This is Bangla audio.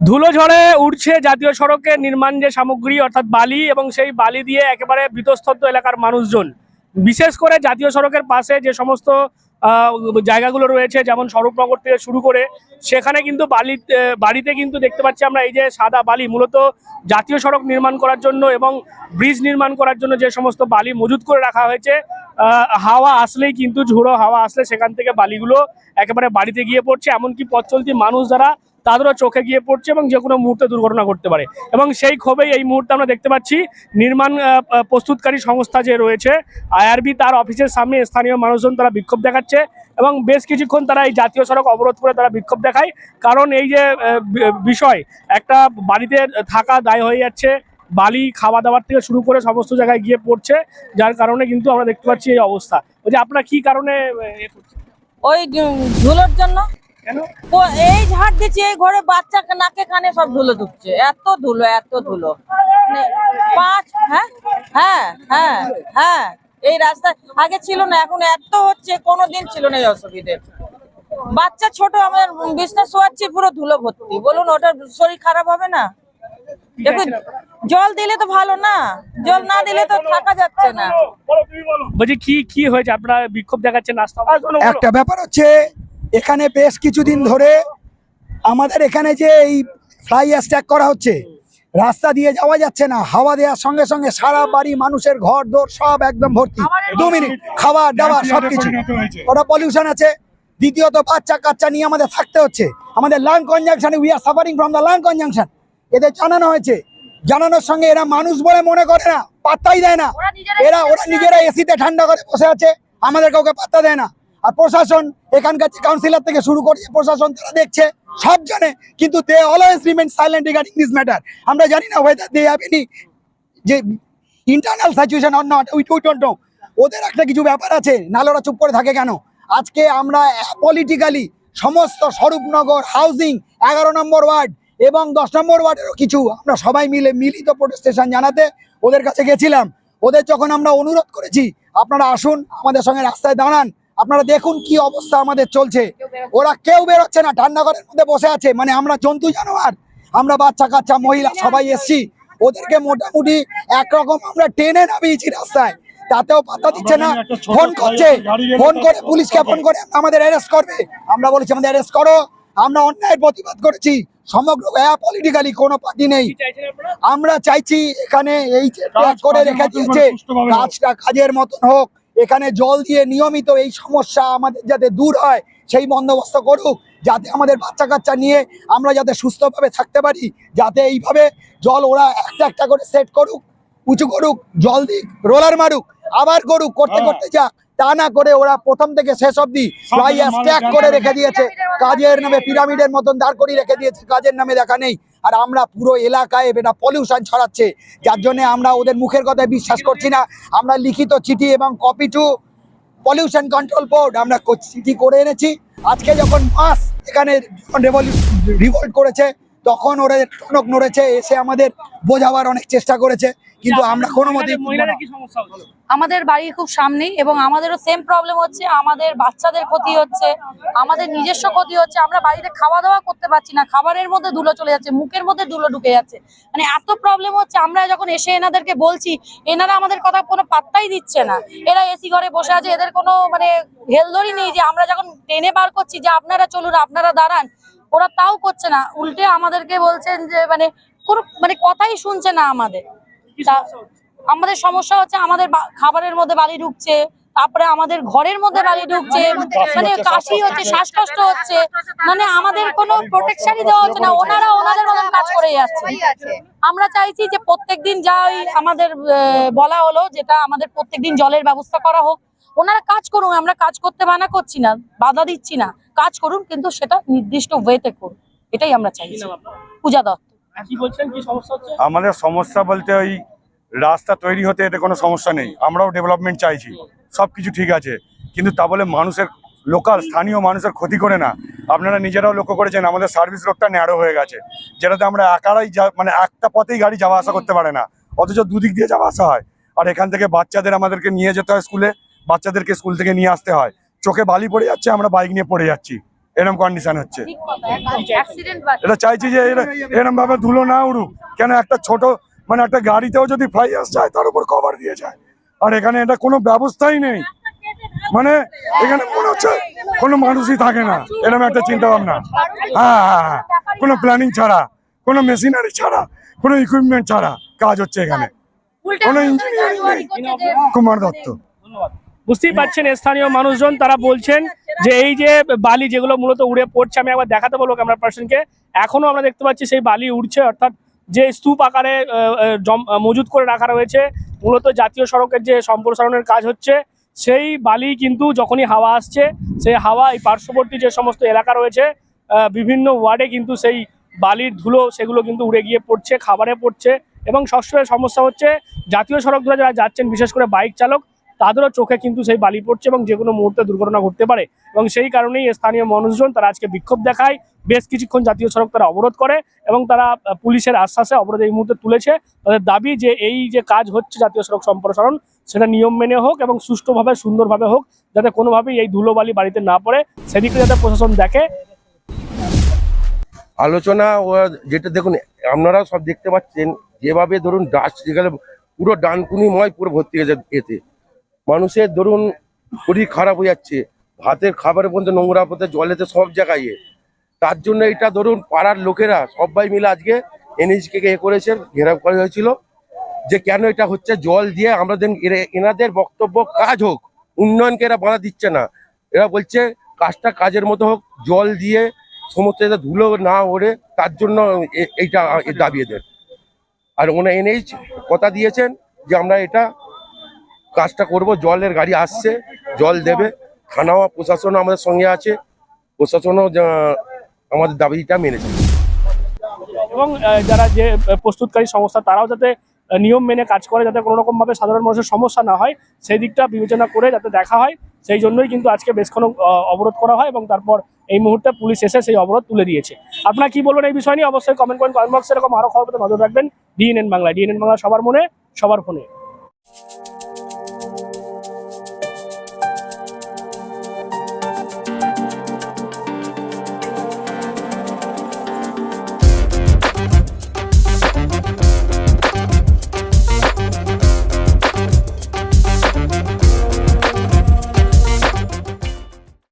ধুলো ঝড়ে উঠছে জাতীয় সড়কের নির্মাণ যে সামগ্রী, অর্থাৎ বালি, এবং সেই বালি দিয়ে একেবারে বিতস্তব্ধ এলাকার মানুষজন। বিশেষ করে জাতীয় সড়কের পাশে যে সমস্ত জায়গাগুলো রয়েছে, যেমন স্বরূপনগর থেকে শুরু করে, সেখানে কিন্তু বালি বাড়িতে কিন্তু দেখতে পাচ্ছি আমরা এই যে সাদা বালি, মূলত জাতীয় সড়ক নির্মাণ করার জন্য এবং ব্রিজ নির্মাণ করার জন্য যে সমস্ত বালি মজুত করে রাখা হয়েছে হাওয়া আসলেই কিন্তু ঝোড়ো হাওয়া আসলে সেখান থেকে বালিগুলো একেবারে বাড়িতে গিয়ে পড়ছে। এমনকি পথ চলতি মানুষ যারা তাদেরও চোখে গিয়ে পড়ছে এবং যে কোনো মুহূর্তে দুর্ঘটনা ঘটতে পারে। এবং সেই ক্ষোভেই এই মুহূর্তে আমরা দেখতে পাচ্ছি, নির্মাণ প্রস্তুতকারী সংস্থা যে রয়েছে, আইআরবি তার অফিসের সামনে স্থানীয় মানুষজন তারা বিক্ষোভ দেখাচ্ছে এবং বেশ কিছুক্ষণ তারা এই জাতীয় সড়ক অবরোধ করে তারা বিক্ষোভ দেখায়। কারণ এই যে বিষয়, একটা বাড়িতে থাকা দায় হয়ে যাচ্ছে, বালি খাওয়া দাওয়ার থেকে শুরু করে সমস্ত জায়গায় গিয়ে পড়ছে, যার কারণে কিন্তু আমরা দেখতে পাচ্ছি এই অবস্থা। ওই যে আপনারা কি কারণে? ওই ধুলোর জন্য এই ঝাড় দিচ্ছে এই ঘরে বাচ্চা নাকে কানে সব ধুলো ঢুকছে এত ধুলো এত ধুলো। মানে পাঁচ হ্যাঁ? হ্যাঁ হ্যাঁ হ্যাঁ। এই রাস্তা আগে ছিল না এখন এত হচ্ছে কোনোদিন ছিল না এই অসুবিধে। বাচ্চা ছোট আমার বিছনা শোয়াচ্ছি পুরো ধুলো ভর্তি। বলুন ওটার শরীর খারাপ হবে না? দেখুন জল দিলে তো ভালো না? জল না দিলে তো থাকা যাচ্ছে না। বলছি কি কি হয়েছে? আপনারা বিক্ষোভ দেখাচ্ছেন একটা ব্যাপার হচ্ছে এখানে বেশ কিছুদিন ধরে আমাদের এখানে যে এই ফ্লাই স্ট্যাক করা হচ্ছে রাস্তা দিয়ে যাওয়া যাচ্ছে না হাওয়া দেওয়ার সঙ্গে সঙ্গে সারা বাড়ি মানুষের ঘর দোর সব একদম ভর্তি। দু মিনিট খাবার দাবার সবকিছু। ওটা পলিউশন আছে। দ্বিতীয়ত বাচ্চা কাচ্চা নিয়ে আমাদের থাকতে হচ্ছে। আমাদের lung কনজাংশনে we are suffering from the lung conjunction এদের জানানো হয়েছে। জানানোর সঙ্গে এরা মানুষ বলে মনে করে না পাত্তাই দেয় না। এরা ওরা নিজেরা এসিতে ঠান্ডা করে বসে আছে। আমাদের কাউকে পাত্তা দেয় না। আর প্রশাসন, এখানকার কাউন্সিলর থেকে শুরু করে যে প্রশাসন, তারা দেখছে, সব জানে। কিন্তু they always remain silent regarding this matter আমরা জানি না ওয়েদার দে হ্যাভ এনি যে internal situation or not we don't know ওদের একটা কিছু ব্যাপার আছে নাহলে ওরা চুপ করে থাকে কেন? আজকে আমরা পলিটিক্যালি সমস্ত স্বরূপনগর হাউজিং এগারো নম্বর ওয়ার্ড এবং দশ নম্বর ওয়ার্ডেরও কিছু আমরা সবাই মিলে মিলিত প্রোটেস্টেশন জানাতে ওদের কাছে গেছিলাম। ওদের যখন আমরা অনুরোধ করেছি, আপনারা আসুন, আমাদের সঙ্গে রাস্তায় দাঁড়ান। আপনারা দেখুন কি অবস্থা আমাদের চলছে। ওরা কেউ বেরোচ্ছে না ঠান্ডা ঘরের মধ্যে বসে আছে। মানে আমরা জন্তু জানোয়ার আমরা বাচ্চা কাচ্চা মহিলা সবাই এসছি। ওদেরকে মোটামুটি একরকম আমরা টেনে নামিয়েছি রাস্তায়। তাতেও পাত্তা দিচ্ছে না। ফোন করছে। ফোন করে পুলিশকে ফোন করে আমাদের অ্যারেস্ট করবে। আমরা বলেছি আমাদের অ্যারেস্ট করো। আমরা অন্যায় প্রতিবাদ করেছি। সমগ্র পলিটিক্যালি কোনো পার্টি নেই। আমরা চাইছি এখানে এই করে রেখে দিয়েছে। কাজটা কাজের মতন হোক। এখানে জল দিয়ে নিয়মিত এই সমস্যা আমাদের যাতে দূর হয়, সেই বন্দোবস্ত করুক, যাতে আমাদের বাচ্চা কাচ্চা নিয়ে আমরা যাতে সুস্থভাবে থাকতে পারি, যাতে এইভাবে জল ওরা একটা একটা করে সেট করুক, উঁচু করুক, জল দিক, রোলার মারুক। আবার করুক করতে করতে যাক তা না করে ওরা প্রথম থেকে শেষ স্ট্যাক করে রেখে দিয়েছে। কাজের নামে পিরামিডের মতন দাঁড় করিয়ে রেখে দিয়েছে কাজের নামে দেখা নেই। আর আমরা পুরো এলাকায় এটা পলিউশন ছড়াচ্ছে। যার জন্য আমরা ওদের মুখের কথায় বিশ্বাস করছি না। আমরা লিখিত চিঠি এবং copy to pollution control board আমরা চিঠি করে এনেছি। আজকে যখন মাস এখানে রিভোল্ট করেছে তখন ওরা টনক নড়েছে এসে আমাদের বোঝাবার অনেক চেষ্টা করেছে। কিন্তু আমরা কোনো হলো আমাদের বাড়ির খুব সামনেই এবং আমাদেরও সেম প্রবলেম হচ্ছে আমাদের বাচ্চাদের ক্ষতি হচ্ছে আমাদের নিজস্ব ক্ষতি হচ্ছে আমরা বাড়িতে খাওয়া দাওয়া করতে পারছি না খাবারের মধ্যে ধুলো চলে যাচ্ছে মুখের মধ্যে ধুলো ঢুকে যাচ্ছে। মানে এত প্রবলেম হচ্ছে আমরা যখন এসে এনাদেরকে বলছি এনারা আমাদের কথা কোনো পাত্তাই দিচ্ছে না। এরা এসি ঘরে বসে আছে এদের কোনো মানে হেলদোরই নেই যে আমরা যখন ট্রেনে বার করছি যে আপনারা চলুন আপনারা দাঁড়ান ওরা তাও করছে না। উল্টে আমাদেরকে বলছেন যে মানে কোনো মানে কথাই শুনছে না আমাদের। আমাদের সমস্যা হচ্ছে আমাদের খাবারের মধ্যে বালি ঢুকছে তারপরে আমাদের ঘরের মধ্যে বালি ঢুকছে মানে কাশি হচ্ছে শ্বাসকষ্ট হচ্ছে মানে আমাদের কোনো প্রোটেকশনই দেওয়া হচ্ছে না ওনারা ওনাদের মতন কাজ করে যাচ্ছে। আমরা চাইছি যে প্রত্যেকদিন যা ওই আমাদের আহ, বলা হলো যেটা আমাদের প্রত্যেকদিন জলের ব্যবস্থা করা হোক ওনারা কাজ করুন আমরা কাজ করতে মানা করছি না বাধা দিচ্ছি না কাজ করুন কিন্তু সেটা নির্দিষ্ট ওয়েতে করুন এটাই আমরা চাইছি। পূজা দত্ত। আমাদের সমস্যা বলতে ওই রাস্তা তৈরি হতে এতে কোনো সমস্যা নেই। আমরাও ডেভেলপমেন্ট চাইছি। সব কিছু ঠিক আছে। কিন্তু তা বলে মানুষের লোকাল স্থানীয় মানুষের ক্ষতি করে না। আপনারা নিজেরাও লক্ষ্য করেছেন, আমাদের সার্ভিস রোডটা ন্যারো হয়ে গেছে। যেটাতে আমরা একারাই মানে একটা পথেই গাড়ি যাওয়া আসা করতে পারে না। অথচ দুদিক দিয়ে যাওয়া আসা হয়। আর এখান থেকে বাচ্চাদের আমাদেরকে নিয়ে যেতে হয় স্কুলে বাচ্চাদেরকে স্কুল থেকে নিয়ে আসতে হয়। চোখে বালি পড়ে যাচ্ছে, আমরা বাইক নিয়ে পড়ে যাচ্ছি। এরকম কন্ডিশন হচ্ছে। এটা চাইছি যে এরা- এরম ভাবে ধুলো না উড়ুক কেন একটা ছোট মানে একটা গাড়িতেও যদি ফ্লাই আস যায় তার উপর কভার দিয়ে যায়। আর এখানে এটা কোনো ব্যবস্থাই নেই। মানে এখানে মনে হচ্ছে কোনো মানুষই থাকে না। এরকম একটা চিন্তা ভাবনা হ্যাঁ হ্যাঁ হ্যাঁ। কোনো প্ল্যানিং ছাড়া কোনো মেশিনারি ছাড়া কোনো ইকুইপমেন্ট ছাড়া কাজ হচ্ছে এখানে। কোনো ইঞ্জিনিয়ারিং নেই। কুমার দত্ত। ধন্যবাদ। বুঝতেই পারছেন, স্থানীয় মানুষজন তারা বলছেন যে এই যে বালি যেগুলো মূলত উড়ে পড়ছে, আমি একবার দেখাতে বলব ক্যামেরা পার্সনকে এখনও আমরা দেখতে পাচ্ছি সেই বালি উড়ছে, অর্থাৎ যে স্তূপ আকারে মজুত করে রাখা রয়েছে, মূলত জাতীয় সড়কের যে সম্প্রসারণের কাজ হচ্ছে, সেই বালি কিন্তু যখনই হাওয়া আসছে, সেই হাওয়া, এই পার্শ্ববর্তী যে সমস্ত এলাকা রয়েছে বিভিন্ন ওয়ার্ডে কিন্তু সেই বালির ধুলো, সেগুলো কিন্তু উড়ে গিয়ে পড়ছে, খাবারে পড়ছে এবং সবসময় সমস্যা হচ্ছে, জাতীয় সড়ক ধরে যারা যাচ্ছেন, বিশেষ করে বাইক চালক তাদেরও চোখে কিন্তু সেই বালি পড়ছে এবং যে কোনো মুহূর্তে দুর্ঘটনা ঘটতে পারে এবং সেই কারণেই স্থানীয় মানুষজন তারা আজকে বিক্ষোভ দেখায়। বেশ কিছুক্ষণ জাতীয় সড়ক তারা অবরোধ করে এবং তারা পুলিশের আশ্বাসে অবরোধ এই মুহূর্তে তুলেছে। তাদের দাবি যে এই যে কাজ হচ্ছে জাতীয় সড়ক সম্প্রসারণ, সেটা নিয়ম মেনে হোক এবং সুষ্ঠুভাবে, সুন্দরভাবে হোক, যাতে কোনোভাবেই এই ধুলোবালি বাড়িতে না পড়ে। সেদিকে যাতে প্রশাসন দেখে। আলোচনা যেটা দেখুন আপনারা সব দেখতে পাচ্ছেন, যেভাবে ধরুন ডাস্ট যেখানে পুরো ডানকুনিময় পুরো ভর্তি হয়েছে এতে। মানুষের ধরুন শরীর খারাপ হয়ে যাচ্ছে, ভাতের খাবারের মধ্যে নোংরা পথে জলেতে সব জায়গায় তার জন্য এটা ধরুন পাড়ার লোকেরা সবাই মিলে আজকে এনএইচকে এ করেছেন ঘেরাও করা হয়েছিল, যে কেন এটা হচ্ছে জল দিয়ে আমাদের এরা- এনাদের বক্তব্য কাজ হোক, উন্নয়নকে এরা বাধা দিচ্ছে না। এরা বলছে কাজটা কাজের মতো হোক, জল দিয়ে সমস্ত যাতে ধুলো না ওড়ে, তার জন্য এইটা দাবি এদের আর ওনা এনএইচ কথা দিয়েছেন যে আমরা এটা কাজটা করব জলের গাড়ি আসছে জল দেবে। থানাও প্রশাসন আমাদের সঙ্গে আছে। প্রশাসনও আমাদের দাবিটা মেনেছে। এবং যারা যে প্রস্তুতকারী সংস্থা তারাও যাতে নিয়ম মেনে কাজ করে যাতে কোনো রকমভাবে সাধারণ মানুষের সমস্যা না হয় সেই দিকটা বিবেচনা করে যাতে দেখা হয়। সেই জন্যই কিন্তু আজকে বেশক্ষণ আহ, অবরোধ করা হয় এবং তারপর এই মুহূর্তে পুলিশ এসে সেই অবরোধ তুলে দিয়েছে। আপনারা কি বলবেন এই বিষয় নিয়ে? অবশ্যই কমেন্ট করেন কমেন্ট বক্সে এরকম আরও খবর নজর রাখবেন। ডিএনএন বাংলা ডিএনএন বাংলা সবার মনে সবার ফোনে।